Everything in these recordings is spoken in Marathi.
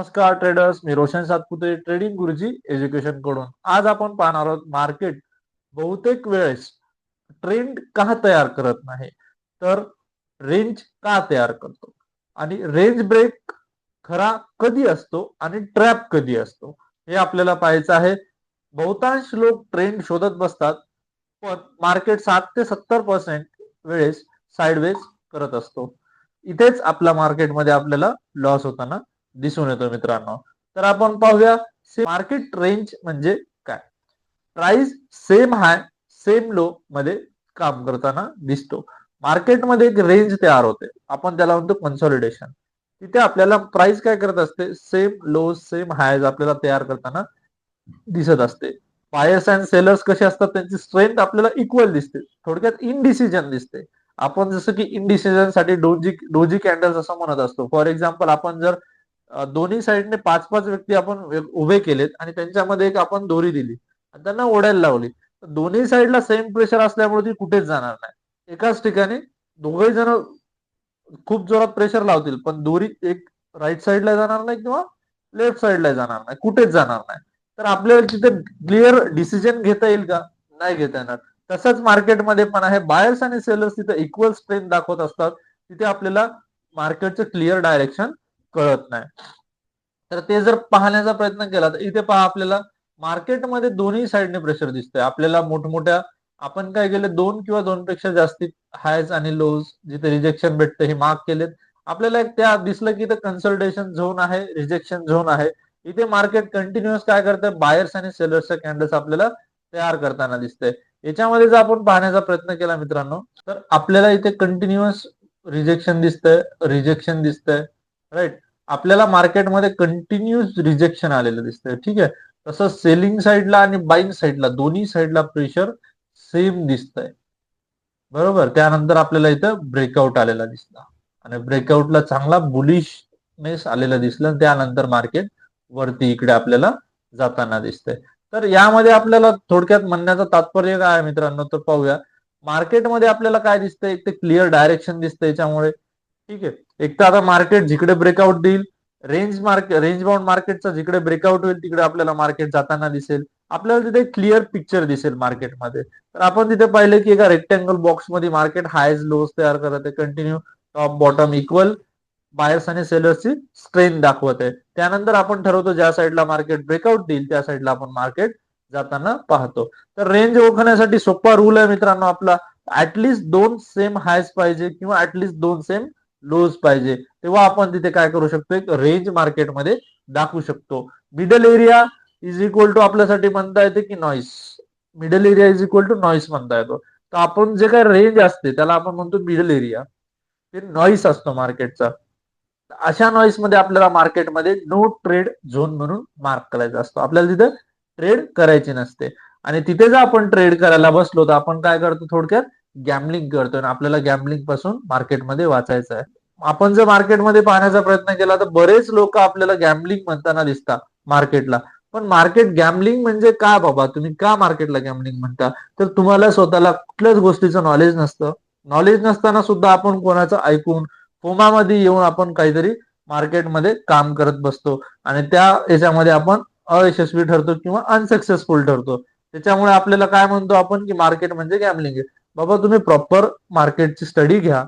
नमस्कार ट्रेडर्स मी रोशन सातपुते ट्रेडिंग गुरुजी एज्युकेशनकडून. आज आपण पाहणार आहोत मार्केट बहुतेक वेळेस ट्रेंड का तयार करत नाही? तर रेंज का तयार करतो? आणि रेंज ब्रेक खरा कधी असतो आणि ट्रॅप कधी असतो? हे आपल्याला पाहायचं आहे. बहुतांश लोक ट्रेंड शोधत बसतात पण मार्केट सात ते सत्तर पर्सेंट वेळेस साईडवेज करत असतो. इथेच आपल्या मार्केटमध्ये आपल्याला लॉस होताना दिसून येतो मित्रांनो. तर आपण पाहूया मार्केट रेंज म्हणजे काय? Price same high same low मध्ये काम करताना दिसतो. मार्केटमध्ये एक रेंज तयार होते. आपण त्याला म्हणतो कन्सॉलिडेशन तिथे आपल्याला प्राइस काय करत असते? सेम लो सेम हायज आपल्याला तयार करताना दिसत असते. बायर्स अँड सेलर्स कसे असतात? त्यांची स्ट्रेंथ आपल्याला इक्वल दिसते. थोडक्यात इनडिसिजन दिसते. आपण जसं की इनडिसिजनसाठी डोजी डोजी कॅन्डल्स असं म्हणत असतो. फॉर एक्झाम्पल आपण जर दोन्ही साईडने पाच पाच व्यक्ती आपण उभे केलेत आणि त्यांच्यामध्ये एक आपण दोरी दिली आणि त्यांना ओढायला लावली. दोन्ही साईडला सेम प्रेशर असल्यामुळे ती कुठेच जाणार नाही. एकाच ठिकाणी दोघे जण खूप जोरात प्रेशर लावतील पण दोरी एक राईट साईडला जाणार नाही किंवा लेफ्ट साईडला जाणार नाही कुठेच जाणार नाही. तर आपल्याला तिथे क्लिअर डिसिजन घेता येईल का? नाही घेता येणार. तसंच मार्केटमध्ये पण आहे. बायर्स आणि सेलर्स तिथे इक्वल स्ट्रेंथ दाखवत असतात. तिथे आपल्याला मार्केटचं क्लिअर डायरेक्शन कळत नाही. तर ते जर पाहण्याचा प्रयत्न केला तर इथे पहा आपल्याला मार्केटमध्ये दोन्ही साईडने प्रेशर दिसतंय. आपल्याला मोठमोठ्या आपण काय केलं दोन किंवा दोन पेक्षा जास्ती हायज आणि लोज जिथे रिजेक्शन भेटतं हे मार्क केलेत. आपल्याला त्या दिसलं की इथं कन्सल्टेशन झोन आहे रिजेक्शन झोन आहे. इथे मार्केट कंटिन्युअस काय करतंय बायर्स आणि सेलर्सच्या कॅन्डल्स आपल्याला तयार करताना दिसतंय. याच्यामध्ये जर आपण पाहण्याचा प्रयत्न केला मित्रांनो तर आपल्याला इथे कंटिन्युअस रिजेक्शन दिसतंय रिजेक्शन दिसतंय. राईट आपल्याला मार्केटमध्ये कंटिन्युअस रिजेक्शन आलेलं दिसतंय. ठीक आहे? तसं सेलिंग साईडला आणि बाईंग साईडला दोन्ही साईडला प्रेशर सेम दिसतंय. बरोबर? त्यानंतर आपल्याला इथं ब्रेकआउट आलेला दिसला. आणि ब्रेकआउटला चांगला बुलिशनेस आलेला दिसला त्यानंतर मार्केट वरती इकडे आपल्याला जाताना दिसतंय. तर यामध्ये आपल्याला थोडक्यात म्हणण्याचं तात्पर्य काय आहे मित्रांनो? तर पाहूया. मार्केटमध्ये आपल्याला काय दिसतंय? एक ते क्लिअर डायरेक्शन दिसतंय याच्यामुळे. ठीक आहे. एक तर आता मार्केट जिकडे ब्रेकआउट देईल रेंज मार्केट रेंज बाउंड मार्केटचा जिकडे ब्रेकआउट होईल तिकडे आपल्याला मार्केट जाताना दिसेल. आपल्याला तिथे क्लिअर पिक्चर दिसेल मार्केटमध्ये तर आपण तिथे पाहिलं की एका रेक्टँगल बॉक्समध्ये मार्केट हायज लोज तयार करत आहे. Continue top bottom equal buyers आणि सेलर्सची स्ट्रेंथ दाखवत आहे. त्यानंतर आपण ठरवतो ज्या साईडला मार्केट ब्रेकआउट देईल त्या साईडला आपण मार्केट जाताना पाहतो. तर रेंज ओळखण्यासाठी सोपा रूल आहे मित्रांनो आपला. ऍटलिस्ट दोन सेम हायस पाहिजे किंवा ऍटलिस्ट दोन सेम लोज पाहिजे. तेव्हा आपण तिथे काय करू शकतो? एक रेंज मार्केटमध्ये दाखवू शकतो. Middle area is equal to आपल्यासाठी म्हणता येते की noise middle area is equal to noise म्हणता येतो. तर आपण जे काय रेंज असते त्याला आपण म्हणतो मिडल एरिया ते नॉईस असतो मार्केटचा अशा नॉईसमध्ये आपल्याला मार्केटमध्ये नो ट्रेड झोन म्हणून मार्क करायचा असतो. आपल्याला तिथे ट्रेड करायची नसते. आणि तिथे जर आपण ट्रेड करायला बसलो तर आपण काय करतो थोडक्यात? गॅमलिंग करतोय आपल्याला गॅमलिंगपासून मार्केटमध्ये वाचायचं आहे. आपण जर मार्केटमध्ये पाहण्याचा प्रयत्न केला तर बरेच लोक आपल्याला गॅमलिंग म्हणताना दिसतात मार्केटला पण मार्केट गॅमलिंग म्हणजे का बाबा? तुम्ही का मार्केटला गॅमलिंग म्हणता? तर तुम्हाला स्वतःला कुठल्याच गोष्टीचं नॉलेज नसतं. नॉलेज नसताना सुद्धा आपण कोणाचं ऐकून फोमामध्ये येऊन आपण काहीतरी मार्केटमध्ये काम करत बसतो. आणि त्या याच्यामध्ये आपण अयशस्वी ठरतो किंवा अनसक्सेसफुल ठरतो. त्याच्यामुळे आपल्याला काय म्हणतो आपण की मार्केट म्हणजे गॅमलिंग आहे. बाबा तुम्ही प्रॉपर मार्केटची स्टडी घ्या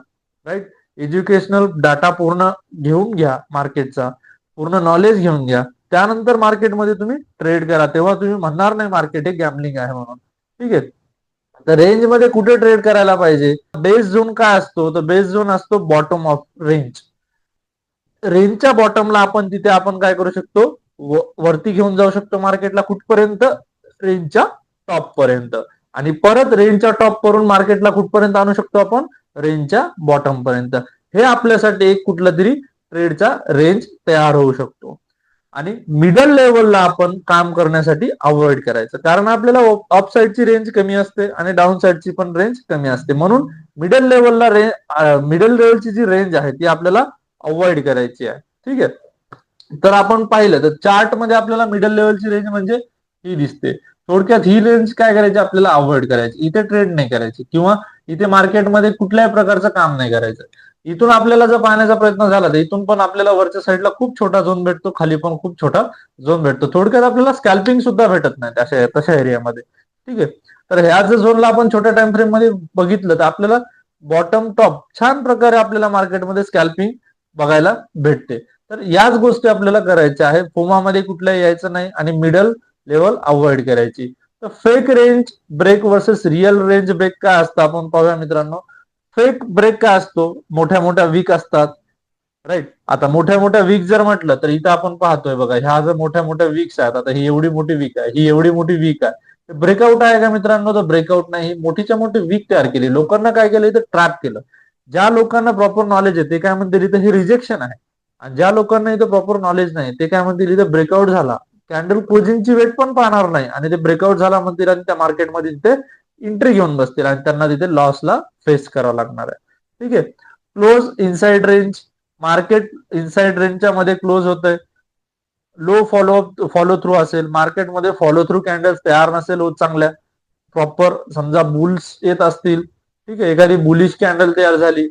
राईट एज्युकेशनल डाटा पूर्ण घेऊन घ्या मार्केटचा पूर्ण नॉलेज घेऊन घ्या. त्यानंतर मार्केटमध्ये तुम्ही ट्रेड करा. तेव्हा तुम्ही म्हणणार नाही मार्केट हे गॅमलिंग आहे म्हणून. ठीक आहे? तर रेंजमध्ये कुठे ट्रेड करायला पाहिजे? बेस झोन काय असतो? तर बेस झोन असतो बॉटम ऑफ रेंज रेंजच्या बॉटमला आपण तिथे आपण काय करू शकतो? वरती घेऊन जाऊ शकतो मार्केटला कुठपर्यंत? रेंजच्या टॉप पर्यंत. आणि परत रेंजच्या टॉप करून मार्केटला कुठपर्यंत आणू शकतो आपण? रेंजच्या बॉटम पर्यंत. हे आपल्यासाठी एक कुठला तरी ट्रेडचा रेंज तयार होऊ शकतो. आणि मिडल लेवलला आपण काम करण्यासाठी अवॉइड करायचं. कारण आपल्याला अप साईडची रेंज कमी असते आणि डाऊन साईडची पण रेंज कमी असते. म्हणून मिडल लेवलला रेंज मिडल लेवलची जी रेंज आहे ती आपल्याला अवॉइड करायची आहे. ठीक आहे? तर आपण पाहिलं तर चार्टमध्ये आपल्याला मिडल लेवलची रेंज म्हणजे ही दिसते. थोडक्यात ही रेंज काय करायची? आपल्याला अवॉइड करायची. इथे ट्रेड नाही करायची. किंवा इथे मार्केटमध्ये कुठल्याही प्रकारचं काम नाही करायचं. इथून आपल्याला जर पाहण्याचा प्रयत्न झाला तर इथून पण आपल्याला वरच्या साईडला खूप छोटा झोन भेटतो. खाली पण खूप छोटा झोन भेटतो. थोडक्यात आपल्याला स्कॅल्पिंग सुद्धा भेटत नाही तशा तशा एरियामध्ये ठीक आहे? तर ह्या जर झोनला आपण छोट्या टाइम फ्रेममध्ये बघितलं तर आपल्याला बॉटम टॉप छान प्रकारे आपल्याला मार्केटमध्ये स्कॅल्पिंग बघायला भेटते. तर याच गोष्टी आपल्याला करायच्या आहे फोमामध्ये कुठल्या यायचं नाही. आणि मिडल लेवल अवॉइड करायची. तर fake range break versus real range break काय असतं आपण पाहूया मित्रांनो. फेक ब्रेक काय असतो? मोठ्या मोठ्या वीक असतात. राईट आता मोठ्या मोठ्या वीक जर म्हटलं तर इथं आपण पाहतोय बघा ह्या जर मोठ्या मोठ्या वीक्स आहेत आता ही एवढी मोठी वीक आहे ही एवढी मोठी वीक आहे. ब्रेकआउट आहे का मित्रांनो? तर ब्रेकआउट नाही. मोठीच्या मोठी वीक तयार केली. लोकांना काय केलं? इथं ट्रॅप केलं. ज्या लोकांना प्रॉपर नॉलेज आहे ते काय म्हणतील? इथं हे रिजेक्शन आहे. आणि ज्या लोकांना इथं प्रॉपर नॉलेज नाही ते काय म्हणतील? इथं ब्रेकआउट झाला. कॅन्डल क्लोजिंगची वेट पण पाहणार नाही. आणि ते ब्रेकआउट झाला म्हणतील आणि त्या मार्केटमध्ये तिथे एंट्री घेऊन बसतील आणि त्यांना तिथे लॉसला फेस करावं लागणार आहे. ठीक आहे? Close inside range market inside रेंजच्या मध्ये क्लोज होत आहे लो फॉलो फॉलो थ्रू असेल. मार्केटमध्ये फॉलो थ्रू कॅन्डल्स तयार नसेल होत चांगल्या. प्रॉपर समजा बुल्स येत असतील. ठीक आहे? एखादी बुलिश कॅन्डल तयार झाली.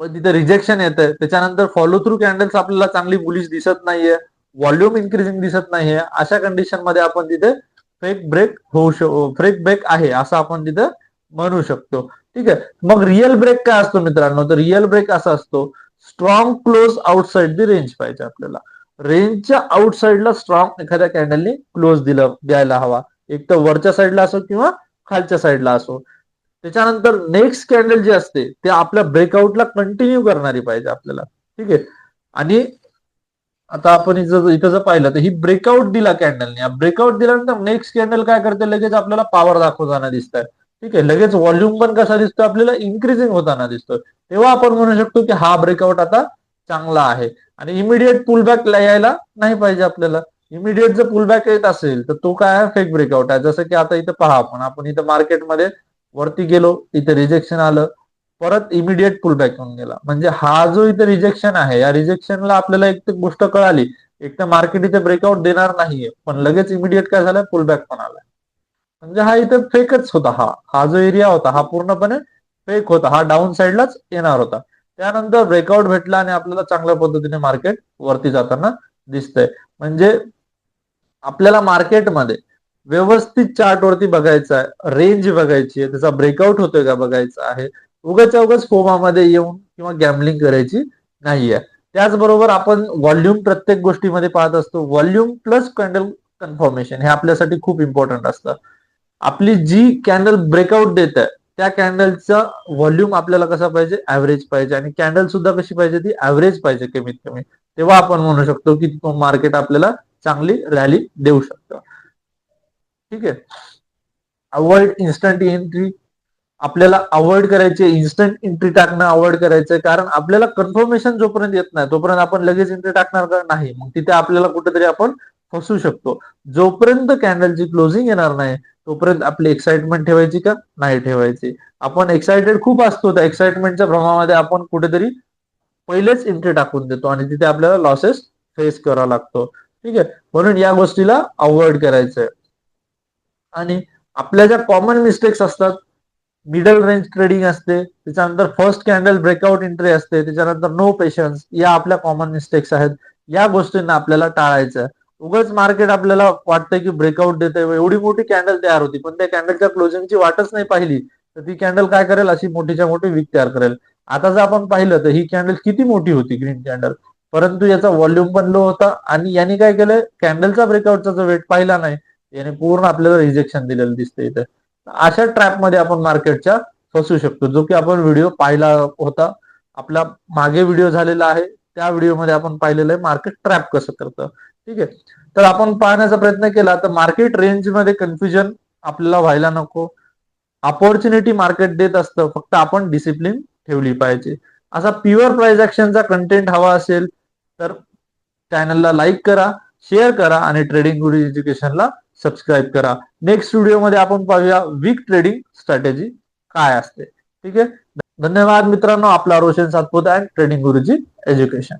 पण तिथे रिजेक्शन येत आहे त्याच्यानंतर फॉलो थ्रू कॅन्डल्स आपल्याला चांगली बुलिश दिसत नाहीये. व्हॉल्यूम इन्क्रीजिंग दिसत नाहीये. अशा कंडिशनमध्ये आपण तिथे फेक ब्रेक होऊ शकतो फेक ब्रेक आहे असं आपण तिथे म्हणू शकतो. ठीक आहे? मग रिअल ब्रेक काय असतो मित्रांनो? तर रिअल ब्रेक असा असतो strong close outside the range पाहिजे आपल्याला. रेंजच्या आउटसाइडला स्ट्रॉंग एखाद्या कॅन्डलने क्लोज दिलं द्यायला हवा. एक तर वरच्या साईडला असो किंवा खालच्या साईडला असो. त्याच्यानंतर नेक्स्ट कॅन्डल जे असते ते आपल्या ब्रेकआउटला कंटिन्यू करणारी पाहिजे आपल्याला. ठीक आहे? आणि आता आपण इथं इथं जर पाहिलं तर ही ब्रेकआउट दिला कॅन्डलने ब्रेकआउट दिल्यानंतर नेक्स्ट कॅन्डल काय करते लगेच आपल्याला पॉवर दाखवताना दिसत आहे ठीक आहे लगेच व्हॉल्यूम पण कसा दिसतो आपल्याला इन्क्रीजिंग होताना दिसतोय. तेव्हा आपण म्हणू शकतो की हा ब्रेकआउट आता चांगला आहे. आणि इमिडिएट पुलबॅक यायला नाही पाहिजे आपल्याला. इमिडिएट जर पुलबॅक येत असेल तर तो काय आहे? फेक ब्रेकआउट आहे. जसं की आता इथं पहा आपण. आपण इथं मार्केटमध्ये वरती गेलो इथे रिजेक्शन आलं. परत इमिडिएट पुलबॅक होऊन गेला. म्हणजे हा जो इथे रिजेक्शन आहे या रिजेक्शनला आपल्याला एक गोष्ट कळाली. एक तर मार्केट इथे ब्रेकआउट देणार नाहीये. पण लगेच इमिडिएट काय झालं? पुलबॅक पण आलाय म्हणजे हा इथे फेकच होता हा. हा जो एरिया होता हा पूर्णपणे फेक होता. हा डाऊन साईडलाच येणार होता. त्यानंतर ब्रेकआउट भेटला आणि आपल्याला चांगल्या पद्धतीने मार्केट वरती जाताना दिसतंय. म्हणजे आपल्याला मार्केटमध्ये व्यवस्थित चार्ट वरती बघायचं आहे. रेंज बघायची आहे. त्याचा ब्रेकआउट होतोय का बघायचा आहे. उगाच्या उगाच फोमामध्ये येऊन किंवा गॅमलिंग करायची नाहीये. त्याचबरोबर आपण व्हॉल्यूम प्रत्येक गोष्टीमध्ये पाहत असतो. व्हॉल्यूम प्लस कॅन्डल कन्फर्मेशन हे आपल्यासाठी खूप इम्पॉर्टंट असतं. आपली जी कॅन्डल ब्रेकआउट देत आहे त्या कॅन्डलचा व्हॉल्यूम आपल्याला कसा पाहिजे? ऍव्हरेज पाहिजे. आणि कॅन्डल सुद्धा कशी पाहिजे? ती ऍव्हरेज पाहिजे कमीत कमी. तेव्हा आपण म्हणू शकतो की तो मार्केट आपल्याला चांगली रॅली देऊ शकतं. ठीक आहे? अवॉइड इन्स्टंट एंट्री आपल्याला अवॉइड करायचे इन्स्टंट एंट्री टाकणं अवॉइड करायचंय कारण आपल्याला कन्फर्मेशन जोपर्यंत येत नाही तोपर्यंत आपण लगेच एंट्री टाकणार का? नाही. मग तिथे आपल्याला कुठेतरी आपण फसू शकतो. जोपर्यंत कॅन्डलची क्लोजिंग येणार नाही तोपर्यंत आपली एक्साइटमेंट ठेवायची का? नाही ठेवायची. आपण एक्साइटेड खूप असतो त्या एक्साइटमेंटच्या भ्रमामध्ये आपण कुठेतरी पहिलेच एंट्री टाकून देतो आणि तिथे आपल्याला लॉसेस फेस करावा लागतो. ठीक आहे? म्हणून या गोष्टीला अवॉइड करायचंय. आणि आपल्या ज्या कॉमन मिस्टेक्स असतात मिडल रेंज ट्रेडिंग असते त्याच्यानंतर फर्स्ट कॅन्डल ब्रेकआउट एंट्री असते त्याच्यानंतर नो पेशन्स या आपल्या कॉमन मिस्टेक्स आहेत. या गोष्टींना आपल्याला टाळायचं उगाच मार्केट आपल्याला वाटतंय की ब्रेकआउट देते एवढी मोठी कॅन्डल तयार होती पण त्या कॅन्डलच्या क्लोजिंगची वाटच नाही पाहिली तर ती कॅन्डल काय करेल? अशी मोठीच्या मोठी वीक तयार करेल. आता जर आपण पाहिलं तर ही कॅन्डल किती मोठी होती ग्रीन कॅन्डल परंतु याचा व्हॉल्यूम पण लो होता आणि याने काय केलं कॅन्डलचा ब्रेकआउटचा जो वेट पाहिला नाही याने पूर्ण आपल्याला रिजेक्शन दिलेलं दिसतं इथे. अशा ट्रॅपमध्ये आपण मार्केटच्या फसू शकतो. जो की आपण व्हिडिओ पाहिला होता. आपला मागे व्हिडिओ झालेला आहे. त्या व्हिडिओमध्ये आपण पाहिलेलं आहे मार्केट ट्रॅप कसं करतं. ठीक आहे? तर आपण पाहण्याचा प्रयत्न केला तर मार्केट रेंजमध्ये कन्फ्युजन आपल्याला व्हायला नको. अपॉर्च्युनिटी मार्केट देत असतं. फक्त आपण डिसिप्लिन ठेवली पाहिजे. असा प्युअर प्राइस ऍक्शनचा कंटेंट हवा असेल तर चॅनलला लाईक करा शेअर करा आणि ट्रेडिंग गुड एज्युकेशनला सबस्क्राईब करा. नेक्स्ट व्हिडिओमध्ये आपण पाहूया वीक ट्रेडिंग स्ट्रॅटेजी काय असते. ठीक आहे? धन्यवाद मित्रांनो. आपला Roshan Satpute and trading Guruji education